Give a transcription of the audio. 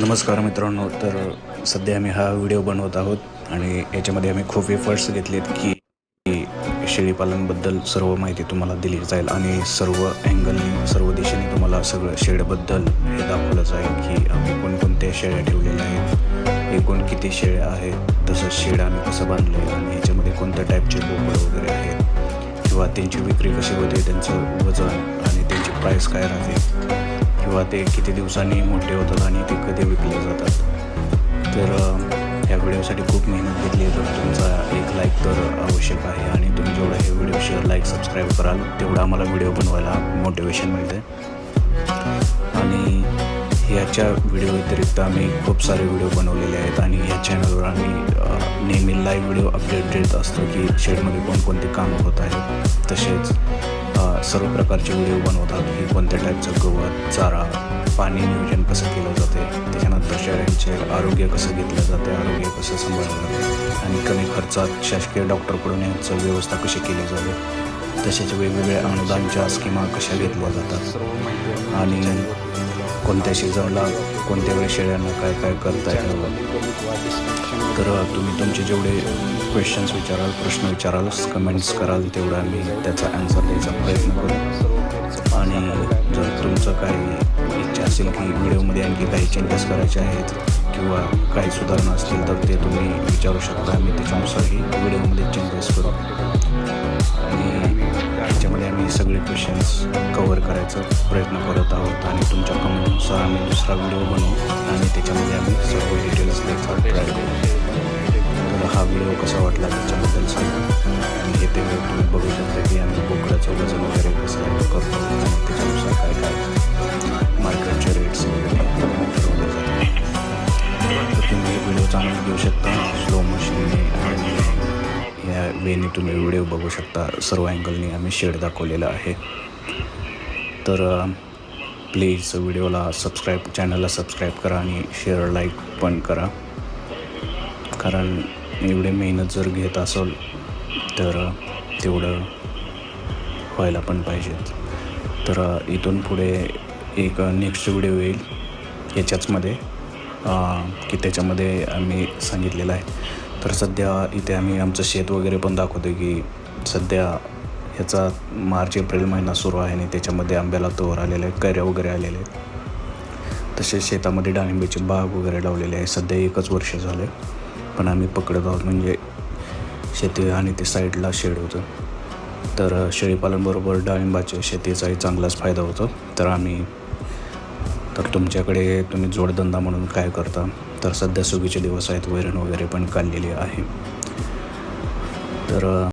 नमस्कार मित्रांनो तर सध्या आम्ही हा व्हिडिओ बनवत आहोत आणि याच्यामध्ये आम्ही खूप एफर्ट्स घेतलेत की की शेळीपालनबद्दल सर्व माहिती तुम्हाला दिली जाईल आणि सर्व अँगलनी सर्व दिशेने तुम्हाला सगळं शेडबद्दल हे दाखवलं जाईल की आम्ही कोणकोणत्या शेळ्या ठेवलेल्या आहेत एकूण किती शेळ्या आहेत तसंच शेड आम्ही कसं बांधलं आहे आणि ह्याच्यामध्ये कोणत्या टाईपचे बोकड वगैरे आहेत किंवा त्यांची विक्री कशी होते त्यांचं वजन आणि त्यांची प्राईस काय राहते. किंवा ते किती दिवसांनी मोठे होतात आणि ते कधी विकले जातात. तर ह्या व्हिडिओसाठी खूप मेहनत घेतली तर तुमचा एक लाईक तर आवश्यक आहे. आणि तुम्ही जेवढा हे व्हिडिओ शेअर लाईक सबस्क्राईब कराल तेवढा आम्हाला व्हिडिओ बनवायला मोटिवेशन मिळते. आणि ह्याच्या व्हिडिओ व्यतिरिक्त आम्ही खूप सारे व्हिडिओ बनवलेले आहेत. आणि ह्या चॅनलवर आम्ही नेहमी लाईव्ह व्हिडिओ अपडेट देत असतो की शेडमध्ये कोणकोणते कामं होत आहेत. तसेच सर्व प्रकारचे व्हिडिओ बनवतात. की कोणत्या टाईपचं गवत चारा पाणी नियोजन कसं केलं जाते? त्याच्यानंतर शेळ्यांचे आरोग्य कसं घेतलं जाते? आरोग्य कसं सांभाळलं जाते? आणि कमी खर्चात शासकीय डॉक्टरकडून यांचं व्यवस्था कशी केली जाते? तसेच वेगवेगळ्या अनुदानच्या स्कीमा कशा घेतल्या जातात? आणि कोणत्या सीझनला कोणत्या वेळी शेळ्यांना काय काय करता येतं? तर तुम्ही तुमचे जेवढे क्वेश्चन्स विचाराल प्रश्न विचाराल कमेंट्स कराल तेवढा आम्ही त्याचा आन्सर द्यायचा प्रयत्न करू. आणि जर तुमचं काही इच्छा असेल की व्हिडिओमध्ये आणखी काही चेंजेस करायचे आहेत किंवा काही सुधारणा असतील तर ते तुम्ही विचारू शकता. आम्ही त्याच्यानुसारही व्हिडिओमध्ये चेंजेस करू. आणि त्याच्यामध्ये आम्ही सगळे क्वेश्चन्स कवर करायचा प्रयत्न करत आहोत. आणि तुमच्या कमेंटनुसार आम्ही दुसरा व्हिडिओ बनवू. आणि त्याच्यामध्ये आम्ही सर्व डिटेल्स द्यायचा ट्राय करू. तुम्हाला हा व्हिडिओ कसा वाटला त्याच्याबद्दल सांगा. आणि हे ते तुम्ही बघू शकता की आम्ही बोकडाचं वजन वगैरे कसं करतो आणि त्याच्यानुसार काय काय मार्केटचे रेट्स वगैरे ठरवले जातात तर तुम्ही हे व्हिडिओ चांगला घेऊ शकता स्लो मशीनने आणि या वेने तुम्ही व्हिडिओ बघू शकता. सर्व अँगलने आम्ही शेड दाखवलेला आहे. तर प्लीज व्हिडिओला सबस्क्राईब चॅनलला सबस्क्राईब करा आणि शेअर लाईक पण करा. कारण एवढे मेहनत जर घेत असेल तर तेवढं व्हायला पण पाहिजेत. तर इथून पुढे एक नेक्स्ट व्हिडिओ येईल. याच्याचमध्ये की त्याच्यामध्ये आम्ही सांगितलेलं आहे. तर सध्या इथे आम्ही आमचं शेत वगैरे पण दाखवतो की सध्या ह्याचा मार्च एप्रिल महिना सुरू आहे आणि त्याच्यामध्ये आंब्याला तोर आलेले आहे कैऱ्या वगैरे आलेले आहेत. तसेच शेतामध्ये डाळिंबीची बाग वगैरे लावलेली आहे. सध्या एकच वर्ष झालं आहे पण आम्ही पकडत आहोत. म्हणजे शेती आणि ते साईडला शेड होतं. तर शेळीपालनबरोबर डाळिंबाच्या शेतीचाही चांगलाच फायदा होतो. तर आम्ही तर तुमच्याकडे तुम्ही जोडधंदा म्हणून काय करता? तर सध्या सुगीचे दिवस आहेत वैरण वगैरे पण काढलेली आहे. तर